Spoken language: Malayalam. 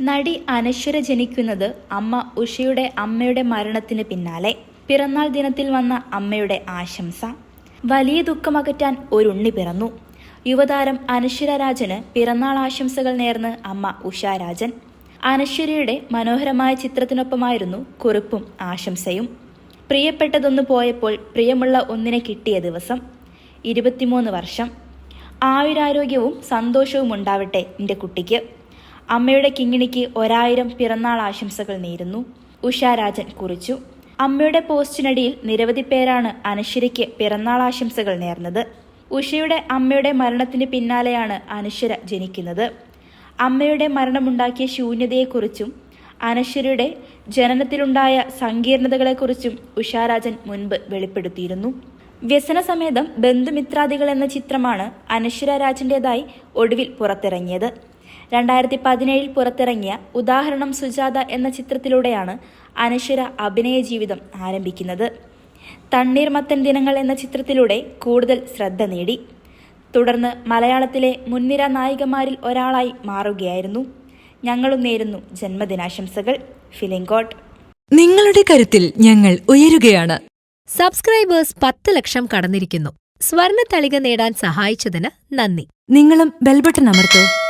നടി അനശ്വര ജനിക്കുന്നത് അമ്മ ഉഷയുടെ അമ്മയുടെ മരണത്തിന് പിന്നാലെ. പിറന്നാൾ ദിനത്തിൽ വന്ന അമ്മയുടെ ആശംസ. വലിയ ദുഃഖമകറ്റാൻ ഒരുണ്ണി പിറന്നു. യുവതാരം അനശ്വര രാജന് പിറന്നാൾ ആശംസകൾ നേർന്ന് അമ്മ ഉഷാരാജൻ അനശ്വരയുടെ മനോഹരമായ ചിത്രത്തിനൊപ്പമായിരുന്നു കുറിപ്പും ആശംസയും. പ്രിയപ്പെട്ടതൊന്നു പോയപ്പോൾ പ്രിയമുള്ള ഒന്നിനെ കിട്ടിയ ദിവസം ഇരുപത്തിമൂന്ന് വർഷം. ആയുരാരോഗ്യവും സന്തോഷവും ഉണ്ടാവട്ടെ എന്റെ കുട്ടിക്ക്. അമ്മയുടെ കിങ്ങിണിക്ക് ഒരായിരം പിറന്നാൾ ആശംസകൾ നേരുന്നു. ഉഷാരാജൻ കുറിച്ചു. അമ്മയുടെ പോസ്റ്റിനടിയിൽ നിരവധി പേരാണ് അനശ്വരയ്ക്ക് പിറന്നാൾ ആശംസകൾ നേർന്നത്. ഉഷയുടെ അമ്മയുടെ മരണത്തിന് പിന്നാലെയാണ് അനശ്വര ജനിക്കുന്നത്. അമ്മയുടെ മരണമുണ്ടാക്കിയ ശൂന്യതയെക്കുറിച്ചും അനശ്വരയുടെ ജനനത്തിലുണ്ടായ സങ്കീർണതകളെക്കുറിച്ചും ഉഷാരാജൻ മുൻപ് വെളിപ്പെടുത്തിയിരുന്നു. വ്യസനസമേതം ബന്ധുമിത്രാദികൾ എന്ന ചിത്രമാണ് അനശ്വര രാജന്റേതായി ഒടുവിൽ പുറത്തിറങ്ങിയത്. രണ്ടായിരത്തി പതിനേഴിൽ പുറത്തിറങ്ങിയ ഉദാഹരണം സുജാത എന്ന ചിത്രത്തിലൂടെയാണ് അനശ്വര അഭിനയ ജീവിതം ആരംഭിക്കുന്നത്. തണ്ണീർമത്തൻ ദിനങ്ങൾ എന്ന ചിത്രത്തിലൂടെ കൂടുതൽ ശ്രദ്ധ നേടി. തുടർന്ന് മലയാളത്തിലെ മുൻനിര നായികമാരിൽ ഒരാളായി മാറുകയായിരുന്നു. ഞങ്ങളും നേരുന്നു ജന്മദിനാശംസകൾ. ഫിലിംകോട്ട് നിങ്ങളുടെ കരുത്തിൽ ഞങ്ങൾ ഉയരുകയാണ്. സബ്സ്ക്രൈബേഴ്സ് പത്ത് ലക്ഷം കടന്നിരിക്കുന്നു. സ്വർണ തളിക നേടാൻ സഹായിച്ചതിന് നന്ദി. നിങ്ങളും ബെൽബട്ടൺ അമർത്തോ.